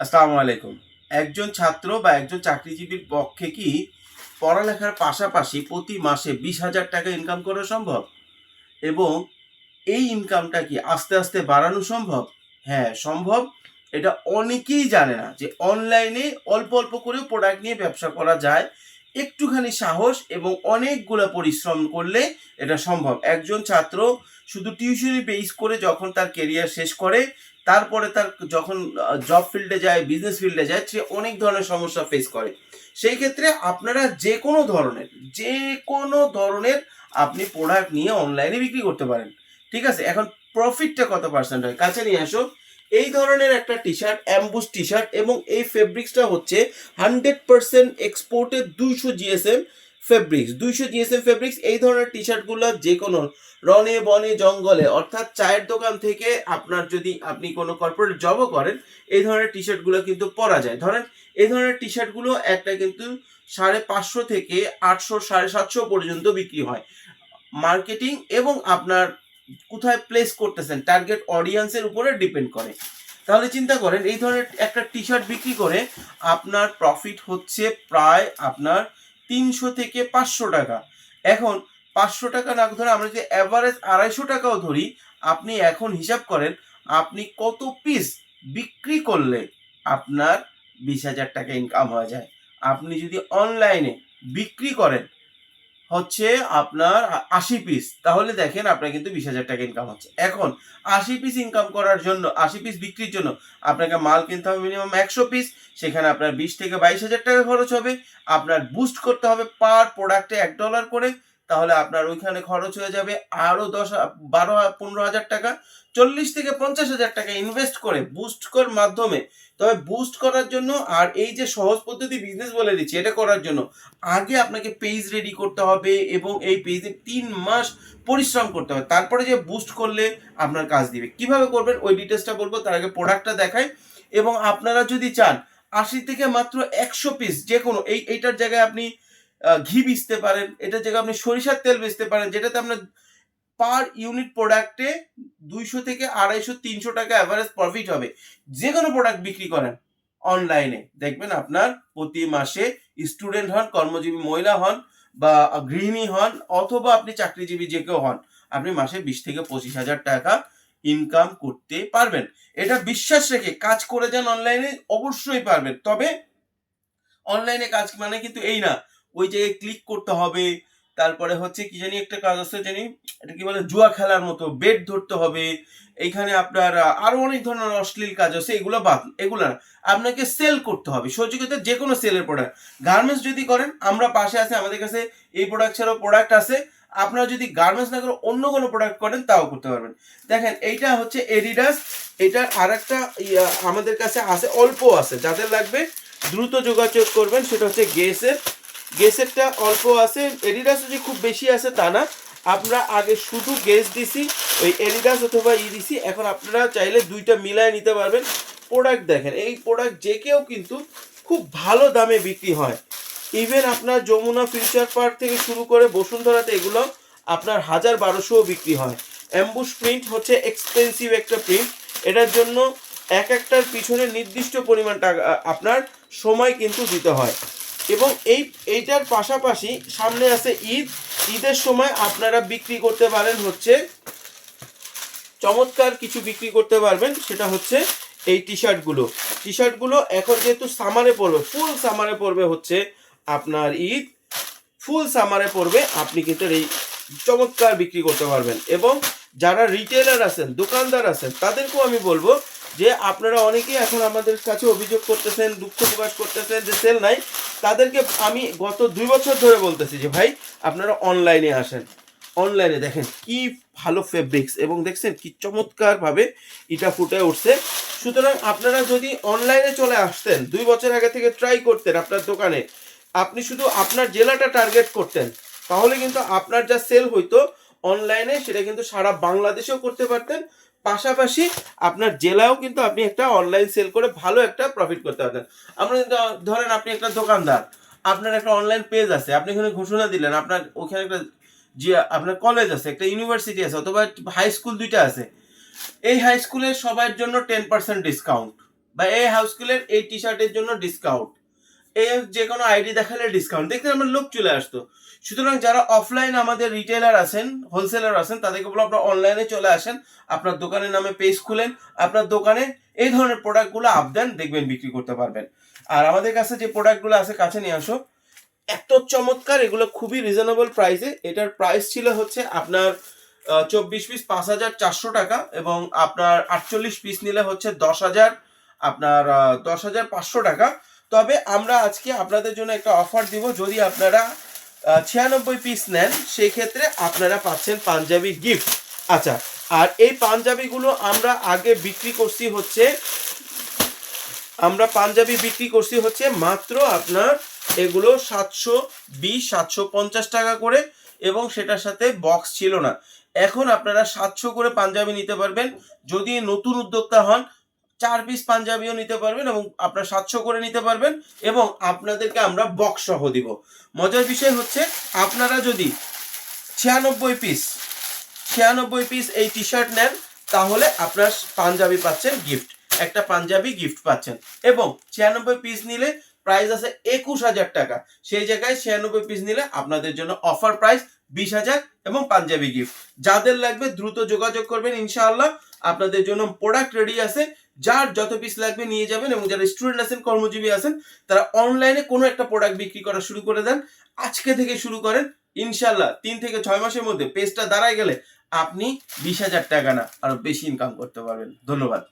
আসসালামু আলাইকুম। একজন ছাত্র বা একজন চাকরিজীবীর পক্ষে কি পড়ালেখার পাশাপাশি প্রতি মাসে বিশ হাজার টাকা ইনকাম করা সম্ভব? এবং এই ইনকামটা কি আস্তে আস্তে বাড়ানো সম্ভব? হ্যাঁ সম্ভব। এটা অনেকেই জানে না যে অনলাইনে অল্প অল্প করেও প্রোডাক্ট নিয়ে ব্যবসা করা যায়। একটুখানি সাহস এবং অনেকগুলো পরিশ্রম করলে এটা সম্ভব। একজন ছাত্র শুধু টিউশনি বেস করে যখন তার কেরিয়ার শেষ করে, তারপরে তার যখন জব ফিল্ডে যায় বিজনেস ফিল্ডে যায়, সে অনেক ধরনের সমস্যা ফেস করে। সেই ক্ষেত্রে আপনারা যে কোনো ধরনের, যে কোনো ধরনের আপনি প্রোডাক্ট নিয়ে অনলাইনে বিক্রি করতে পারেন। ঠিক আছে? এখন প্রফিটটা কত পার্সেন্ট হয়? কাছে নিয়ে আসো এই ধরনের একটা T shirt emboss T shirt এবং এই ফেব্রিক্সটা হচ্ছে হান্ড্রেড পার্সেন্ট এক্সপোর্টের দুইশো জিএসএম ফেব্রিক্স দুইশো জিএসএম ফেব্রিক্স এই ধরনের টি শার্টগুলো যে কোনো রনে বনে, জঙ্গলে, অর্থাৎ চায়ের দোকান থেকে আপনার যদি আপনি কোনো কর্পোরেট জবও করেন, এই ধরনের টি শার্টগুলো কিন্তু পরা যায়। ধরেন, এই ধরনের টি শার্টগুলো একটা কিন্তু সাড়ে পাঁচশো থেকে আটশো, সাড়ে সাতশো পর্যন্ত বিক্রি হয়। মার্কেটিং এবং আপনার কোথায় প্লেস করতেছেন টার্গেট অডিয়েন্সের উপরে ডিপেন্ড করে। তাহলে চিন্তা করেন, এই ধরনের একটা টি শার্ট বিক্রি করে আপনার প্রফিট হচ্ছে প্রায় আপনার তিনশো থেকে পাঁচশো টাকা। এখন পাঁচশো টাকা না ধরে আমরা যদি অ্যাভারেজ আড়াইশো টাকাও ধরি, আপনি এখন হিসাব করেন, আপনি কত পিস বিক্রি করলে আপনার বিশ হাজার টাকা ইনকাম হয়ে যায়। আপনি যদি অনলাইনে বিক্রি করেন হচ্ছে আপনার আশি পিস তাহলে দেখেন আপনার কিন্তু বিশ হাজার টাকা ইনকাম হচ্ছে। এখন, আশি পিস ইনকাম করার জন্য, আশি পিস বিক্রির জন্য আপনাকে মাল কিনতে হবে মিনিমাম একশো পিস সেখানে আপনার বিশ থেকে বাইশ হাজার টাকা খরচ হবে। আপনার বুস্ট করতে হবে পার প্রোডাক্টে এক ডলার করে। তাহলে আপনার ওইখানে খরচ হয়ে যাবে আরও দশ বারো পনেরো হাজার টাকা, চল্লিশ থেকে পঞ্চাশ হাজার টাকা ইনভেস্ট করে বুস্ট কর মাধ্যমে। তবে বুস্ট করার জন্য আর এই যে সহজ পদ্ধতি বিজনেস বলে দিচ্ছি, এটা করার জন্য আগে আপনাকে পেজ রেডি করতে হবে এবং এই পেজে তিন মাস পরিশ্রম করতে হবে। তারপরে যে বুস্ট করলে আপনার কাজ দিবে। কীভাবে করবেন? ওই ডিটেলসটা বলব, তার আগে প্রোডাক্টটা দেখাই। এবং আপনারা যদি চান, আশি থেকে মাত্র একশো পিস যে কোনো এই, এইটার জায়গায় আপনি ঘি বেচতে পারেন এটার জায়গায় আপনি সরিষার তেল বেচতে পারেন, যেটাতে আপনার পার ইউনিট প্রোডাক্টে দুইশো থেকে আড়াইশো, তিনশো টাকা অ্যাভারেজ প্রফিট হবে। যে কোনো প্রোডাক্ট বিক্রি করেন অনলাইনে দেখবেন আপনার প্রতি মাসে স্টুডেন্ট হন, কর্মজীবী মহিলা হন বা গৃহিণী হন, অথবা আপনি চাকরিজীবী যে কেউ হন, আপনি মাসে বিশ থেকে পঁচিশ হাজার টাকা ইনকাম করতে পারবেন। এটা বিশ্বাস রেখে কাজ করে যান অনলাইনে অবশ্যই পারবেন। তবে অনলাইনে কাজ মানে কিন্তু এই না ওই জায়গায় ক্লিক করতে হবে। তারপরে হচ্ছে কি জানি একটা কাজ আছে জানি, এটা কি বলে, জুয়া খেলার মতো বেড ধরতে হবে। এইখানে আপনার আরও অনেক ধরনের অশ্লীল কাজ আছে, এগুলো বাদ, এগুলো আপনাকে সেল করতে হবে, সহযোগিতা যে কোনো সেলের প্রোডাক্ট গার্মেন্টস যদি করেন, আমরা পাশে আছে, আমাদের কাছে এই প্রোডাক্ট ছাড়াও প্রোডাক্ট আছে। আপনারা যদি গার্মেন্টস না করে অন্য কোনো প্রোডাক্ট করেন, তাও করতে পারবেন। দেখেন, এইটা হচ্ছে এডিডাস এটার আর একটা আমাদের কাছে আছে, অল্প আছে। যাদের লাগবে, দ্রুত যোগাযোগ করবেন, সেটা হচ্ছে গেসের গেসেরটা অল্প আছে এডিডাসও যে খুব বেশি আছে তা না। আমরা আগে শুধু গেস দিছি, ওই এডিডাস অথবা ই দিছি, এখন আপনারা চাইলে দুইটা মিলায় নিতে পারবেন। প্রোডাক্ট দেখেন, এই প্রোডাক্ট যে কেউ কিন্তু খুব ভালো দামে বিক্রি হয়। ইভেন আপনার যমুনা ফিউচার পার্ক থেকে শুরু করে বসুন্ধরাতে এগুলো আপনার হাজার বারোশোও বিক্রি হয়। অ্যাম্বুশ প্রিন্ট হচ্ছে এক্সপেন্সিভ একটা প্রিন্ট এটার জন্য এক একটার পিছনে নির্দিষ্ট পরিমাণ টাকা আপনার সময় কিন্তু দিতে হয়। এবং এই, এইটার পাশাপাশি সামনে আছে ঈদ। ঈদের সময় আপনারা বিক্রি করতে পারেন হচ্ছে, চমৎকার কিছু বিক্রি করতে পারবেন, সেটা হচ্ছে এই টি শার্টগুলো টি শার্টগুলো এখন যেহেতু সামারে পড়বে ফুল সামারে পড়বে হচ্ছে আপনার ঈদ। ফুল সামারে পড়বে আপনি কিন্তু এই চমৎকার বিক্রি করতে পারবেন। এবং যারা রিটেলার আছেন, দোকানদার আছেন, তাদেরকেও আমি বলব যে আপনারা অনেকেই এখন আমাদের কাছে অভিযোগ করতেছেন, দুঃখ প্রকাশ করতেছেন, যে সেল নাই, তাদেরকে আমি গত দুই বছর ধরে বলতেছি যে, ভাই, আপনারা অনলাইনে আসেন। অনলাইনে দেখেন কি ভালো ফেব্রিক্স এবং দেখছেন কি চমৎকারভাবে এটা ফুটে উঠছে। সুতরাং আপনারা যদি অনলাইনে চলে আসতেন, দুই বছর আগে থেকে ট্রাই করতেন আপনার দোকানে, আপনি শুধু আপনার জেলাটা টার্গেট করতেন, তাহলে কিন্তু আপনার যা সেল হইতো অনলাইনে সেটা কিন্তু সারা বাংলাদেশেও করতে পারতেন পাশাপাশি আপনার জেলাও কিন্তু আপনি একটা অনলাইন সেল করে ভালো একটা প্রফিট করতে পারতেন আমরা ধরেন আপনি একটা দোকানদার, আপনার একটা অনলাইন পেজ আছে, আপনি এখানে ঘোষণা দিলেন, আপনার ওখানে একটা যে আপনার কলেজ আছে, একটা ইউনিভার্সিটি আছে, অথবা হাই স্কুল দুইটা আছে, এই হাই স্কুলের সবার জন্য টেন পার্সেন্ট ডিসকাউন্ট বা এই হাই স্কুলের এই টি শার্টের জন্য ডিসকাউন্ট এই যে কোনো আইডি দেখালে ডিসকাউন্ট দেখতে আমার লোক চলে আসতো। সুতরাং যারা অফলাইন আমাদের রিটেলার আছেন হোলসেলার আছেন, তাদেরকে বলো আপনারা অনলাইনে চলে আসেন, আপনার দোকানের নামে পেজ খুলেন, আপনার দোকানে এই ধরনের প্রোডাক্টগুলো আপ দেন দেখবেন, বিক্রি করতে পারবেন। আর আমাদের কাছে যে প্রোডাক্টগুলো আছে, কাছে নিয়ে আসো। এত চমৎকার, এগুলো খুবই রিজনেবল প্রাইসে এটার প্রাইস ছিল হচ্ছে আপনার চব্বিশ পিস পাঁচ হাজার চারশো টাকা এবং আপনার আটচল্লিশ পিস নিলে হচ্ছে দশ হাজার, আপনার দশ হাজার পাঁচশো টাকা। তবে আমরা আজকে আপনাদের জন্য একটা অফার দিব। যদি আপনারা ছিয়ানব্বই পিস নেন, সেক্ষেত্রে আপনারা পাচ্ছেন পাঞ্জাবি গিফট আচ্ছা আর এই পাঞ্জাবিগুলো আমরা আগে বিক্রি করছি হচ্ছে, আমরা পাঞ্জাবি বিক্রি করছি হচ্ছে মাত্র আপনার এগুলো সাতশো বিশ, সাতশো পঞ্চাশ টাকা করে এবং সেটার সাথে বক্স ছিল না। এখন আপনারা সাতশো করে পাঞ্জাবি নিতে পারবেন। যদি নতুন উদ্যোক্তা হন চার পিস পাঞ্জাবিও নিতে পারবেন এবং আপনার সাতশো করে নিতে পারবেন এবং আপনাদেরকে আমরা বক্স সহ দিব। মজার বিষয় হচ্ছে, আপনারা যদি ছিয়ানব্বই পিস ছিয়ানব্বই পিস এই টি শার্ট নেন, তাহলে আপনার পাঞ্জাবি পাচ্ছেন গিফট একটা পাঞ্জাবি গিফট পাচ্ছেন। এবং ছিয়ানব্বই পিস নিলে প্রাইস আছে একুশ হাজার টাকা। সেই জায়গায় ছিয়ানব্বই পিস নিলে আপনাদের জন্য অফার প্রাইস বিশ হাজার এবং পাঞ্জাবি গিফট যাদের লাগবে দ্রুত যোগাযোগ করবেন, ইনশাআল্লাহ। আপনাদের জন্য প্রোডাক্ট রেডি আছে। যার যত পিস লাগবে নিয়ে যাবেন এবং যারা স্টুডেন্ট আছেন, কর্মজীবী আছেন, তারা অনলাইনে কোনো একটা প্রোডাক্ট বিক্রি করা শুরু করে দেন। আজকে থেকে শুরু করেন ইনশাল্লাহ তিন থেকে ছয় মাসের মধ্যে পেজটা দাঁড়ায় গেলে আপনি বিশ হাজার টাকা না আরও বেশি ইনকাম করতে পারবেন। ধন্যবাদ।